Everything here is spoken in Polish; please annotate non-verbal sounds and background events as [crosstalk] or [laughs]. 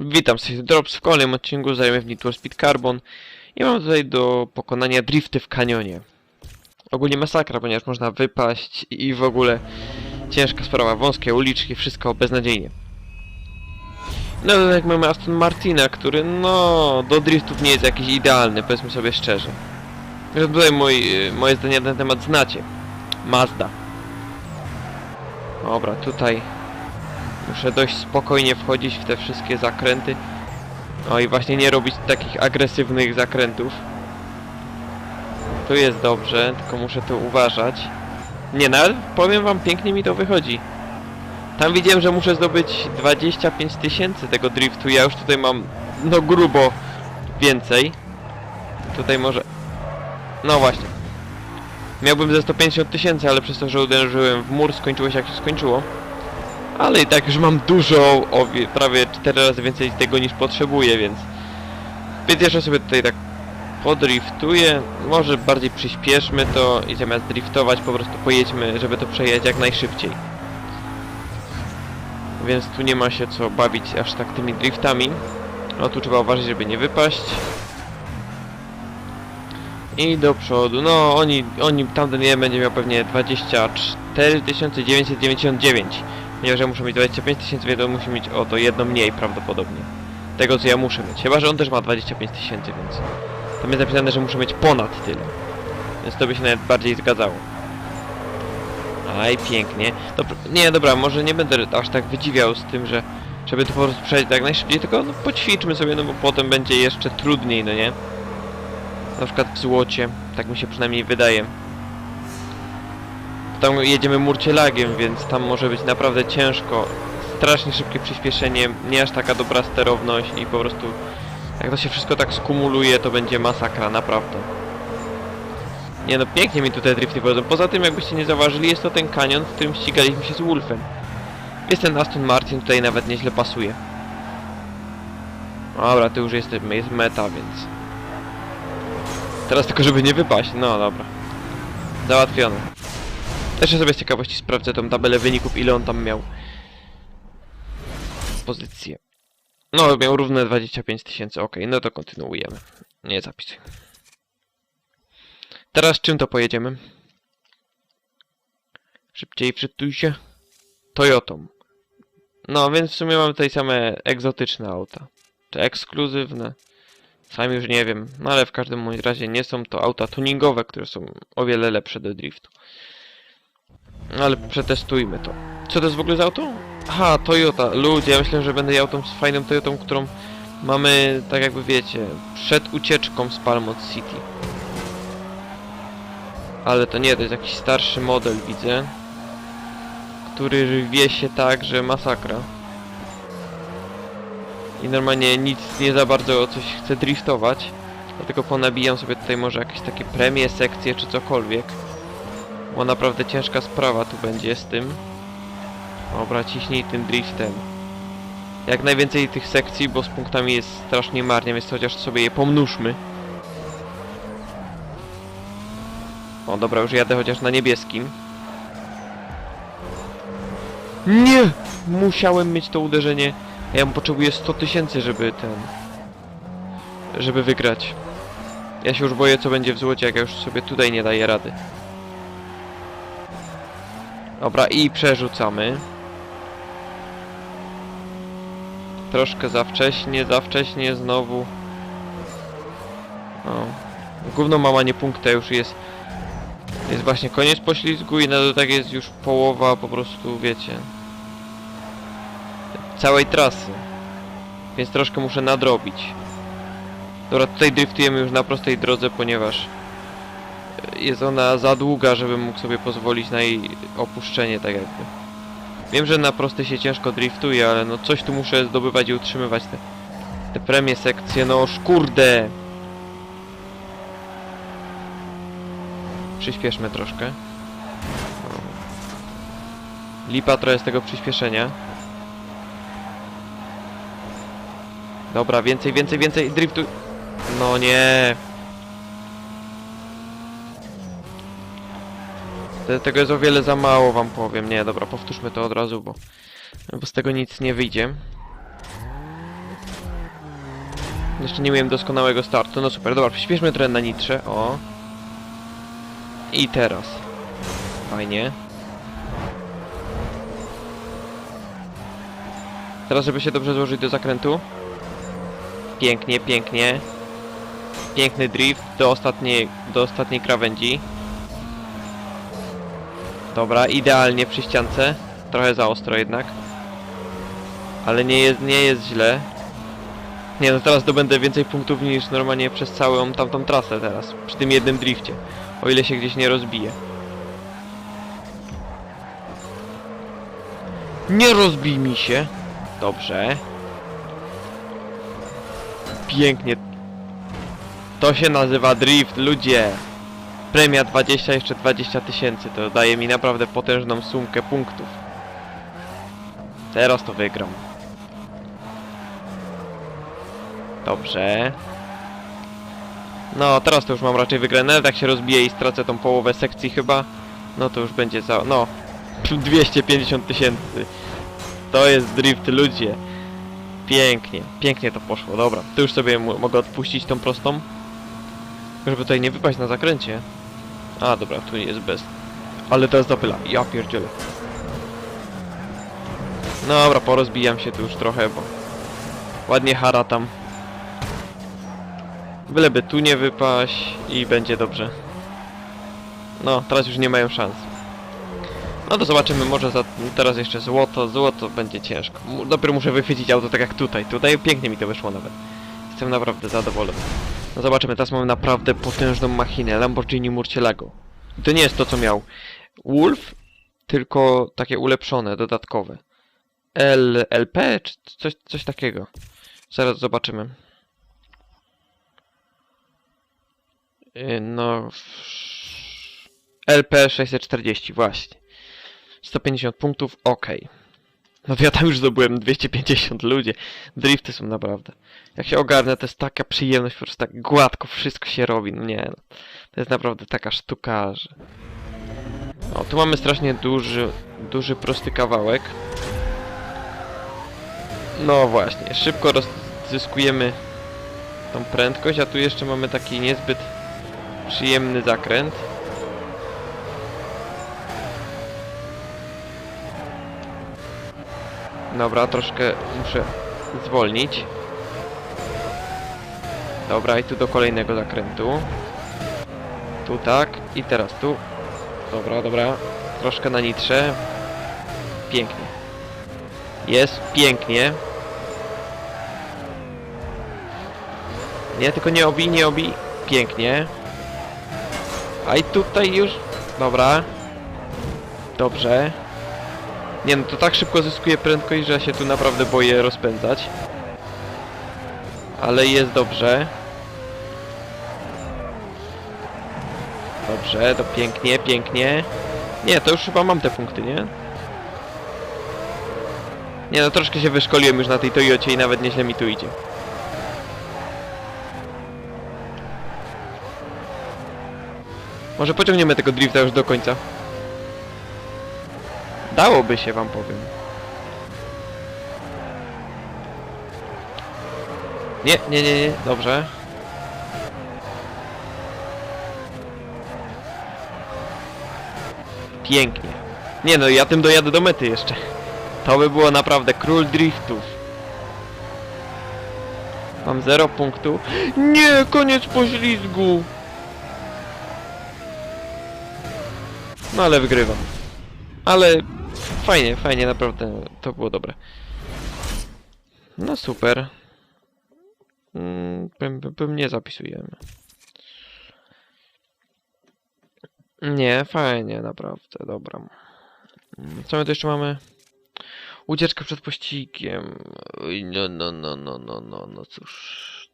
Witam, z Drops w kolejnym odcinku zajmę w Need for Speed Carbon i mam tutaj do pokonania drifty w kanionie. Ogólnie masakra, ponieważ można wypaść i w ogóle ciężka sprawa, wąskie uliczki, wszystko beznadziejnie. No to jak mamy Aston Martina, który no do driftów nie jest jakiś idealny, powiedzmy sobie szczerze. Zresztą tutaj mój, moje zdanie na ten temat znacie. Mazda. Dobra, tutaj Muszę dość spokojnie wchodzić w te wszystkie zakręty. No i właśnie nie robić takich agresywnych zakrętów. Tu jest dobrze, tylko muszę tu uważać. Nie, ale powiem wam, pięknie mi to wychodzi. Tam widziałem, że muszę zdobyć 25 tysięcy tego driftu, ja już tutaj mam, no grubo więcej. Tutaj może... No właśnie. Miałbym ze 150 tysięcy, ale przez to, że uderzyłem w mur, skończyło się jak się skończyło. Ale i tak już mam dużo, o wie- prawie 4 razy więcej tego niż potrzebuję, więc... Więc jeszcze sobie tutaj tak podriftuję. Może bardziej przyspieszmy to i zamiast driftować po prostu pojedźmy, żeby to przejechać jak najszybciej. Więc tu nie ma się co bawić aż tak tymi driftami. No tu trzeba uważać, żeby nie wypaść. I do przodu. No oni, oni tamten jeden będzie miał pewnie 24 999. Ponieważ ja muszę mieć 25 tysięcy, więc on musi mieć o to jedno mniej prawdopodobnie. Tego co ja muszę mieć. Chyba, że on też ma 25 tysięcy, więc... Tam jest napisane, że muszę mieć ponad tyle. Więc to by się nawet bardziej zgadzało. Aj, pięknie. Nie, dobra, może nie będę aż tak wydziwiał z tym, że... Żeby to po prostu przejść jak najszybciej, tylko no, poćwiczmy sobie, no bo potem będzie jeszcze trudniej, no nie? Na przykład w złocie, tak mi się przynajmniej wydaje. Tam jedziemy murcielagiem, więc tam może być naprawdę ciężko. Strasznie szybkie przyspieszenie, nie aż taka dobra sterowność i po prostu jak to się wszystko tak skumuluje, to będzie masakra, naprawdę. Nie no, pięknie mi tutaj drifty wodzą. Poza tym, jakbyście nie zauważyli, jest to ten kanion, w którym ścigaliśmy się z Wolfem. Jest ten Aston Martin, tutaj nawet nieźle pasuje. Dobra, to już jest, jest meta, więc... Teraz tylko, żeby nie wypaść. No, dobra. Załatwione. Jeszcze sobie z ciekawości sprawdzę tą tabelę wyników, ile on tam miał. Pozycję. No, miał równe 25 tysięcy, okej, no to kontynuujemy. Nie zapisuj. Teraz czym to pojedziemy? Szybciej przytuj się. Toyotą. No, więc w sumie mamy tutaj same egzotyczne auta. Czy ekskluzywne. Sam już nie wiem, no ale w każdym razie nie są to auta tuningowe, które są o wiele lepsze do driftu. Ale przetestujmy to. Co to jest w ogóle za auto? Aha, Toyota. Ludzie, ja myślę, że będę jechał tą fajną Toyotą, którą mamy, tak jakby wiecie, przed ucieczką z Palmot City. Ale to nie, to jest jakiś starszy model, widzę. Który wie się tak, że masakra. I normalnie nic nie za bardzo o coś chce driftować. Dlatego ponabijam sobie tutaj może jakieś takie premie, sekcje czy cokolwiek. Bo naprawdę ciężka sprawa tu będzie z tym. Dobra, ciśnij tym driftem. Jak najwięcej tych sekcji, bo z punktami jest strasznie marnie, więc chociaż sobie je pomnóżmy. O, dobra, już jadę chociaż na niebieskim. Nie! Musiałem mieć to uderzenie. Ja potrzebuję 100 tysięcy, żeby ten... Żeby wygrać. Ja się już boję, co będzie w złocie, jak ja już sobie tutaj nie daję rady. Dobra, i przerzucamy. Troszkę za wcześnie, za wcześnie znowu. O. Gówno mama nie punkta już jest. Jest właśnie koniec poślizgu i na dodatek jest już połowa po prostu, wiecie. Całej trasy. Więc troszkę muszę nadrobić. Dobra, tutaj driftujemy już na prostej drodze, ponieważ jest ona za długa, żebym mógł sobie pozwolić na jej opuszczenie, tak jakby. Wiem, że na prostej się ciężko driftuje, ale no coś tu muszę zdobywać i utrzymywać te, te premie sekcje, no kurde! Przyspieszmy troszkę. Lipa trochę z tego przyspieszenia. Dobra, więcej, więcej, więcej, driftu... No nie! Te- Tego jest o wiele za mało, wam powiem. Nie, dobra, powtórzmy to od razu, bo, bo z tego nic nie wyjdzie. Jeszcze nie miałem doskonałego startu. No super, dobra, przyspieszmy trochę na nitrze. O. I teraz. Fajnie. Teraz, żeby się dobrze złożyć do zakrętu. Pięknie, pięknie. Piękny drift do ostatniej, do ostatniej krawędzi. Dobra, idealnie przy ściance. Trochę za ostro jednak. Ale nie jest, nie jest źle. Nie no, teraz zdobędę więcej punktów niż normalnie przez całą tamtą trasę teraz. Przy tym jednym drifcie. O ile się gdzieś nie rozbije. Nie rozbij mi się. Dobrze. Pięknie. To się nazywa drift, ludzie. Premia 20, jeszcze 20 tysięcy. To daje mi naprawdę potężną sumkę punktów. Teraz to wygram. Dobrze. No, teraz to już mam raczej wygrane. Nawet jak się rozbiję i stracę tą połowę sekcji chyba, no to już będzie za... no... [laughs] 250 tysięcy. To jest drift, ludzie. Pięknie, pięknie to poszło. Dobra, tu już sobie mogę odpuścić tą prostą. Żeby tutaj nie wypaść na zakręcie. A, dobra, tu jest bez. Ale to jest zapyla. Ja pierdzielę. Dobra, porozbijam się tu już trochę, bo... Ładnie haratam. Byleby tu nie wypaść i będzie dobrze. No, teraz już nie mają szans. No to zobaczymy, może za, teraz jeszcze złoto, złoto będzie ciężko. Dopiero muszę wychwycić auto tak jak tutaj. Tutaj pięknie mi to wyszło nawet. Jestem naprawdę zadowolony. No zobaczymy, teraz mamy naprawdę potężną machinę, Lamborghini Murcielago. I to nie jest to, co miał Wolf, tylko takie ulepszone, dodatkowe. L, LP, czy coś, coś takiego. Zaraz zobaczymy. Yy, No... LP 640, właśnie. 150 punktów, ok. No ja tam już zdobyłem 250 ludzie. Drifty są naprawdę. Jak się ogarnę, to jest taka przyjemność, po prostu tak gładko wszystko się robi. No nie no. To jest naprawdę taka sztuka, że... O, tu mamy strasznie duży, duży, prosty kawałek. No właśnie, szybko rozzyskujemy tą prędkość, a tu jeszcze mamy taki niezbyt przyjemny zakręt. Dobra, troszkę muszę zwolnić. Dobra, i tu do kolejnego zakrętu. Tu tak, i teraz tu. Dobra, dobra. Troszkę na nitrze. Pięknie. Jest pięknie. Nie, tylko nie obi, nie obi. Pięknie. A i tutaj już... Dobra. Dobrze. Nie no, to tak szybko zyskuje prędkość, że ja się tu naprawdę boję rozpędzać. Ale jest dobrze. Dobrze, to pięknie, pięknie. Nie, to już chyba mam te punkty, nie? Nie no, troszkę się wyszkoliłem już na tej Toyocie i nawet nieźle mi tu idzie. Może pociągniemy tego drifta już do końca. Dałoby się wam powiem. Nie, nie, nie, nie, dobrze. Pięknie. Nie no, ja tym dojadę do mety jeszcze. To by było naprawdę król driftów. Mam 0 punktów. Nie, koniec poślizgu. No ale wygrywam. Ale fajnie, fajnie, naprawdę to było dobre. No super. Mm, pym, pym, nie zapisujemy. Nie, fajnie, naprawdę, dobra. Mm, Co my tu jeszcze mamy? Ucieczka przed pościgiem. No, no, no, no, no, no, no cóż.